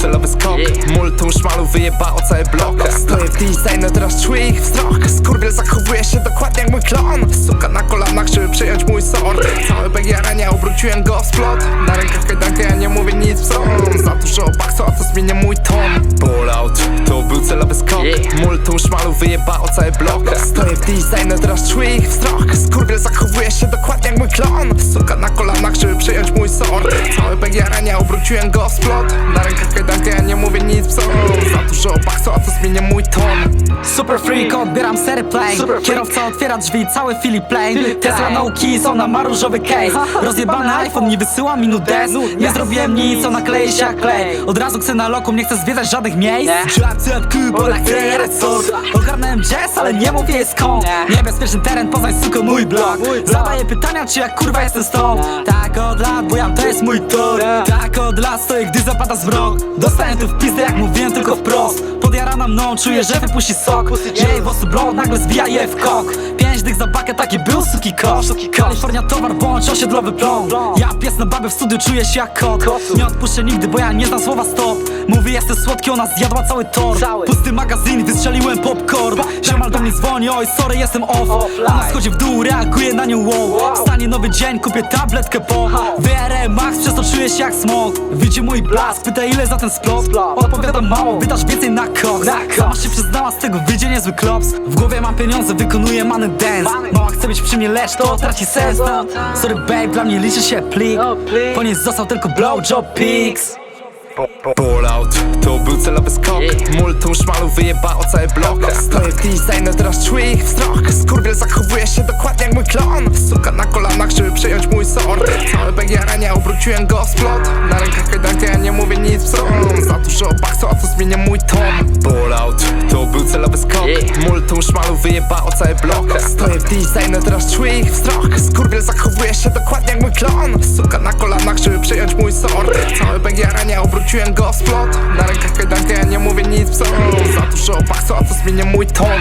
celowy skok. Multum szmalu wyjebało cały blok. Stoję w designu, teraz czuję ich wzrok. Skurwiel zachowuje się dokładnie jak mój klon. Suka na kolanach, żeby przejąć mój sort. Cały beg jarania, obróciłem go w splot. Na rękach kajdankę, ja nie mówię nic psom Za dużo baksu, a to zmienia mój ton? Ball out, to był celowy skok. Multum szmalu wyjebało cały blok. Stoję w designu, teraz czuję ich wzrok. Skurwiel zachowuje się dokładnie jak mój klon. Suka na kolanach, żeby przejąć mój sort. Cały beg jarania, obróciłem go w splot. Na rękach kajdankę, ja nie mówię nic psom Za dużo baksu, a to zmienia mój ton Super freak, odbieram sery play. Kierowca otwiera drzwi, cały Philip Plane Tesla no keys, ona ma różowy case. Rozjebany iPhone, nie wysyła mi nudes. Nie zrobiłem nic, ona klei się jak klej. Od razu chcę na lokum, nie chcę zwiedzać żadnych miejsc. Jak kubo, jak freje resort. Ogarnąłem jazz, ale nie mówię skąd. Niebezpieczny teren, poznaj suko mój blog Zadaję pytania, czy jak kurwa jestem stąd Tak od lat, bo ja to jest mój tor. Tak od lat stoję, gdy zapada zmrok. Dostaję tu w pizdę, jak mówiłem tylko wprost. Podjarana mną, czuję, że wypuści sok Jej włosy blond, nagle zwija je w kok. Pięć dych za bakę, taki był suki kosz. Kalifornia towar, bądź osiedlowy plon Ja pies na babę w studiu, czuję się jak kot. Nie odpuszczę nigdy, bo ja nie znam słowa stop Mówi, jestem słodki, ona zjadła cały tor Pusty magazyn, wystrzeliłem popcorn. Ziomal do mnie dzwoni, oj sorry, jestem off. Ona schodzi w dół, reaguje na nią wow. Stanie nowy dzień, kupię tabletkę po VRM Max, przez to czuję się jak smog Widzi mój blask, pyta ile za ten splot? Odpowiadam mało, wydasz więcej na koks. Sama się przyznała, z tego wyjdzie niezły klops. W głowie mam pieniądze, wykonuję money dance. Mama chce być przy mnie, lecz to traci sens. No. Sorry babe, dla mnie liczy się plik. Po niej został tylko blowjob pics Ball out, to był celowy skok. Multum szmalu wyjebało cały blok. Stoję w designu, teraz czuję ich wzrok. Skurwiel zachowuje się dokładnie jak mój klon. Suka na kolanach, żeby przejąć mój sort. Cały jarania, obróciłem go w splot. Na rękach kajdankę, ja nie mówię nic psom Za dużo baksu, a to zmienia mój ton Multum szmalu wyjebało cały blok. Stoję w designu, teraz czuję ich wzrok. Skurwiel zachowuje się dokładnie jak mój klon. Suka na kolanach, żeby przejąć mój sort. Cały beg jarania, obróciłem go w splot. Na rękach kajdankę, ja nie mówię nic psom Za dużo baksu, a to zmienia mój ton